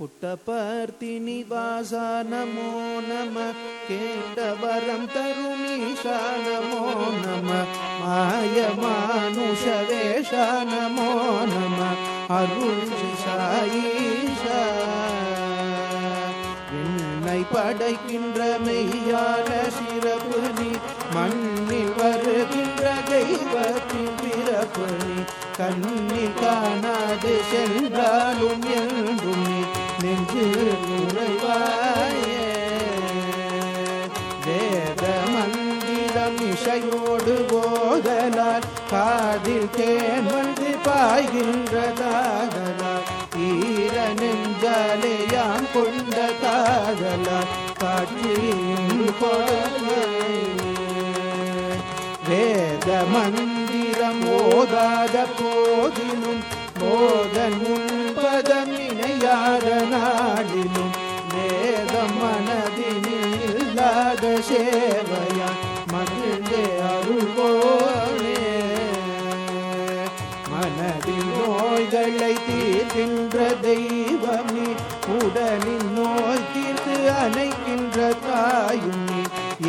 புட்டபர்த்தி நிவாசா நமோ நம. கேட்டவரம் தருமீஷா நமோ நம. மாய மானுஷ வேஷா நமோ நம. அருள் படைக்கின்ற மெய்யான சிறப்பு நீ. மண்ணில் வருகின்ற தெய்வத்தின் பிறப்பு நீ. கண்ணில் காணாது சென்றாலும் என்றும் நெஞ்சு வேத மந்திரம் இசையோடு போதலால் காதில் தேன் வந்து பாய்கின்றதாதலால் ஈர நெஞ்சாலே யான் கொண்ட காதலால் காட்சியும் வேத மந்திரம் ஓதாத போதிலும் போதன் முன்பதம் இல்லாத சேவையா? மகிழ்ந்தே அருள்வோனே மனதின் நோய்களை தீர்க்கின்ற தெய்வமே. உடலின் நோய் தீர்த்து அணைக்கின்ற தாயும்.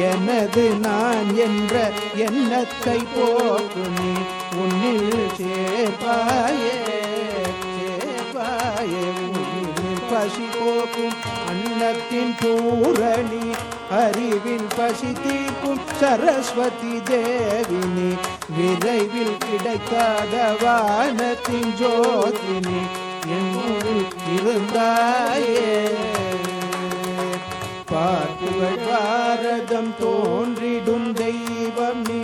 எனது நான் என்ற எண்ணத்தை போக்குமே உன்னில் சேப்பாயே சேப்பாயே உன்னில் பசி போக்கும் அன்னத்தின் பூரணி அறிவின் பசி தீர்க்கும். சரஸ்வதி தேவினி விரைவில் கிடைக்காத வானத்தின் ஜோதினி என்னோடு இருந்தாயே. பார்ப்புகள் பாரதம் தோன்றிடும் தெய்வம் நீ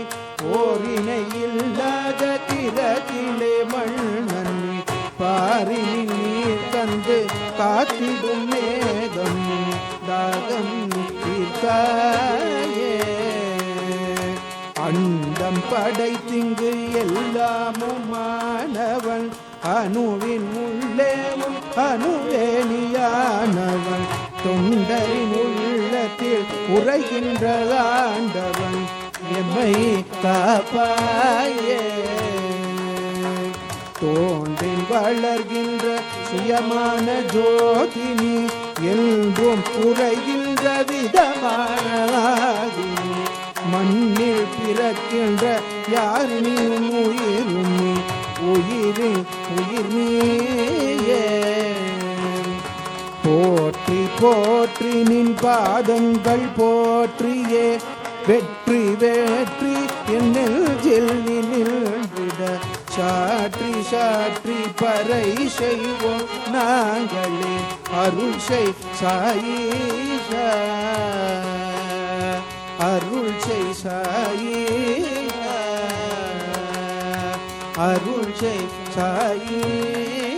ஓரினை இல்லாத திறத்திலே மண்ணி பாரினின் வந்து காத்திடும் மேகம் தாகம் தீர்த்தாயே. அண்டம் படைத்திங்கு எல்லாமும் மாணவன் அணுவின் உள்ளேவும் அணுவேணியானவன். தொண்டரின் உள்ளத்தில் உரைகின்றதாண்டவன் எம்மை காப்பாயே. வளர்கின்ற சுயமான ஜோதினி என்றும் குறைகின்ற விதமான மண்ணில் பிறக்கின்ற யார் நீ உயிரும் நீ உயிரின் உயிர் நீயே போற்றி போற்றி நின் பாதங்கள் போற்றியே வெற்றி வெற்றி என்னில் ஜெல்லி சாற்றி சாற்றி பறை செய்வோம் நாங்களே அருள் செய் சாயீஷா. அருள் செய் சாயீஷா. அருள் செய் சாயீஷா.